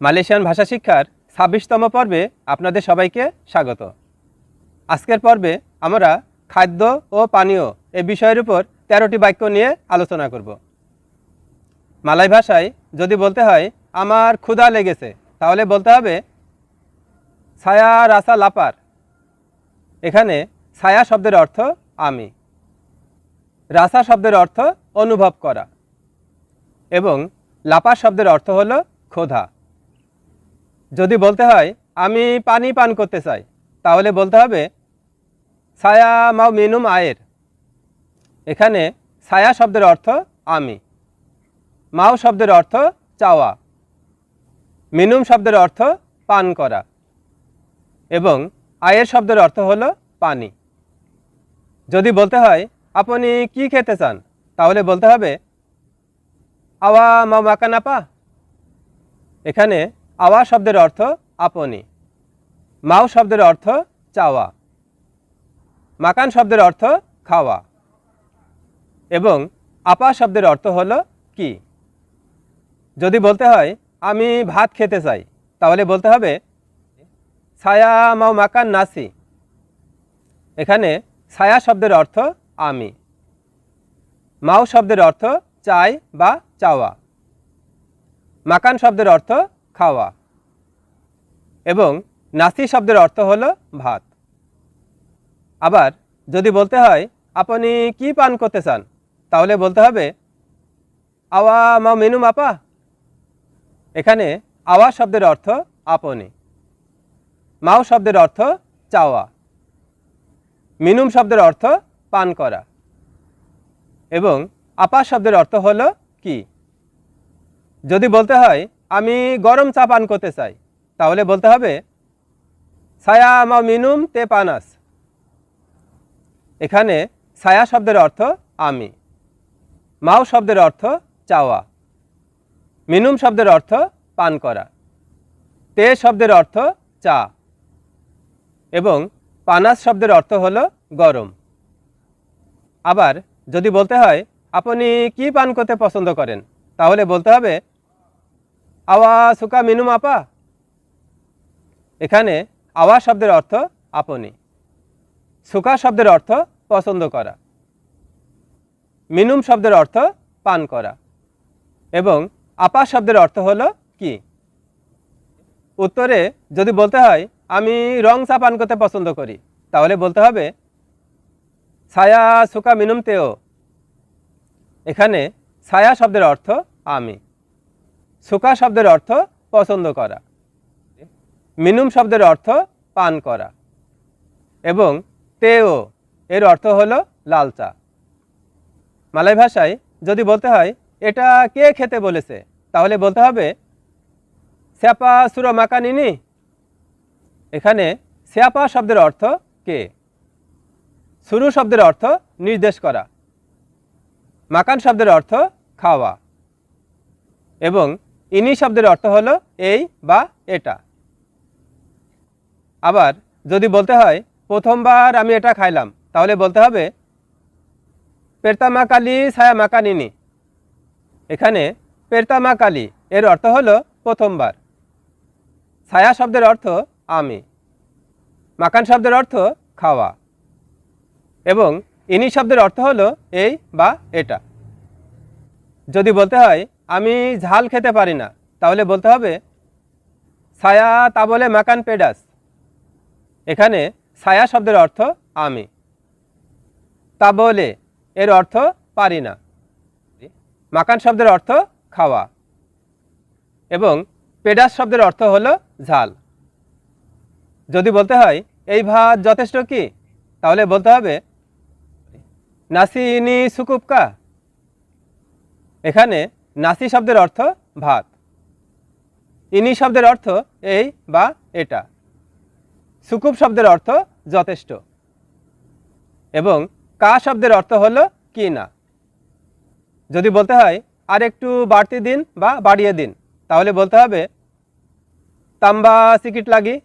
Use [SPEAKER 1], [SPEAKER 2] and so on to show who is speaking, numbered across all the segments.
[SPEAKER 1] Malaysian ভাষা শিক্ষার ছাব্বিশতম পর্বে আপনাদের সবাইকে স্বাগত। আজকের পর্বে আমরা খাদ্য ও পানীয় এ বিষয়ের উপর তেরোটি বাক্য নিয়ে আলোচনা করব। মালাই ভাষায় যদি বলতে হয়, আমার ক্ষুধা লেগেছে তাহলে বলতে হবে, ছায়া রাসা লাপার এখানে ছায়া শব্দের অর্থ আমি রাসা শব্দের অর্থ অনুভব করা এবং লাপার শব্দের অর্থ হলো ক্ষোধা যদি বলতে হয়, আমি পানি পান করতে চাই, তাহলে বলতে হবে, ছায়া মাও মিনুম আয়ের। এখানে ছায়া শব্দের অর্থ আমি, মাও শব্দের অর্থ চাওয়া, মিনুম শব্দের অর্থ পান করা, এবং আয়ের শব্দের অর্থ হলো পানি। যদি বলতে হয়, আপনি কি খেতে চান, তাহলে বলতে হবে, আওয়া মা মাকানাপা। এখানে আওয়া শব্দের অর্থ আপনি। মাও শব্দের অর্থ চাওয়া। মাকান শব্দের অর্থ খাওয়া। এবং আপা শব্দের অর্থ হলো কি। যদি বলতে হয়, আমি ভাত খেতে চাই, তাহলে বলতে হবে, ছায়া মাও মাকান নাসি। এখানে ছায়া শব্দের অর্থ আমি। মাও শব্দের অর্থ চাই বা চাওয়া। মাকান শব্দের অর্থ খাওয়া। এবং নাসি শব্দের অর্থ হলো ভাত। আবার যদি বলতে হয়, আপনি কি পান করতে চান? তাহলে বলতে হবে, আওয়া মা মেনু মাপা। এখানে আওয়া শব্দের অর্থ আপনি। মাও শব্দের অর্থ চাওয়া। মিনুম শব্দের অর্থ পান করা। এবং আপা শব্দের অর্থ হলো কি? যদি বলতে হয় আমি গরম চা পান করতে চাই। তাহলে বলতে হবে, ছায়া মা মিনুম তে পানাস। এখানে ছায়া শব্দের অর্থ আমি, মাও শব্দের অর্থ চাওয়া, মিনুম শব্দের অর্থ পান করা, তে শব্দের অর্থ চা, এবং পানাস শব্দের অর্থ হলো গরম। আবার যদি বলতে হয়, আপনি কি পান করতে পছন্দ করেন? তাহলে বলতে হবে আওয়া সুকা মিনুম আপা। এখানে আওয়া শব্দের অর্থ আপনি। সুকা শব্দের অর্থ পছন্দ করা। মিনুম শব্দের অর্থ পান করা। এবং আপা শব্দের অর্থ হলো কি? উত্তরে যদি বলতে হয়, আমি রং চা পান করতে পছন্দ করি, তাহলে বলতে হবে, ছায়া সুকা মিনুম তেও। এখানে ছায়া শব্দের অর্থ আমি। সুকা শব্দের অর্থ পছন্দ করা। মিনুম শব্দের অর্থ পান করা। এবং তেও, এর অর্থ হলো লাল চা মালয় ভাষায় যদি বলতে হয়, এটা কে খেতে বলেছে? তাহলে বলতে হবে, স্যাপা সুরো মাকানিনি। এখানে স্যাপা শব্দের অর্থ কে? সুরু শব্দের অর্থ নির্দেশ করা। মাকান শব্দের অর্থ খাওয়া। এবং ইনি শব্দের অর্থ হলো এই বা এটা। আবার যদি বলতে হয়, প্রথমবার আমি এটা খাইলাম তাহলে বলতে হবে পেরতামা কালি ছায়া মাকানিনি এখানে পেরতামা কালি এর অর্থ হলো প্রথমবার। ছায়া শব্দের অর্থ আমি। মাকান শব্দের অর্থ খাওয়া। এবং ইনি শব্দের অর্থ হলো এই বা এটা। যদি বলতে হয় আমি ঝাল খেতে পারি না। তাহলে বলতে হবে, ছায়া তা বলে মাকান পেডাস। এখানে ছায়া শব্দের অর্থ আমি। তা বলে এর অর্থ পারি না। মাকান শব্দের অর্থ খাওয়া। এবং পেডাস শব্দের অর্থ হলো ঝাল। যদি বলতে হয়, এই ভাত যথেষ্ট কি? তাহলে বলতে হবে, নাসিনি সুকুপকা এখানে নাসি শব্দের অর্থ ভাত। ইনি শব্দের অর্থ এই বা এটা। সুকুপ শব্দের অর্থ যথেষ্ট। এবং কা শব্দের অর্থ হলো কি না। যদি বলতে হয়, আর একটু বাড়তি দিন বা বাড়িয়ে দিন, তাহলে বলতে হবে, তাম্বা সিকিট লাগি।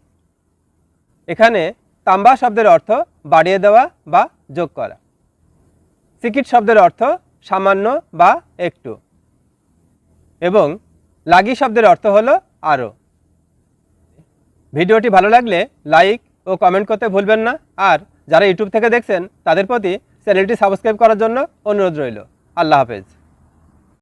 [SPEAKER 1] এখানে তাম্বা শব্দের অর্থ বাড়িয়ে দেওয়া বা যোগ করা। সিকিট শব্দের অর্থ সামান্য বা একটু। এবং লাগি শব্দের অর্থ হলো আরও ভিডিওটি ভালো লাগলে লাইক ও কমেন্ট করতে ভুলবেন না। আর যারা ইউটিউব থেকে দেখছেন, তাদের প্রতি চ্যানেলটি সাবস্ক্রাইব করার জন্য অনুরোধ রইল। আল্লাহ হাফেজ।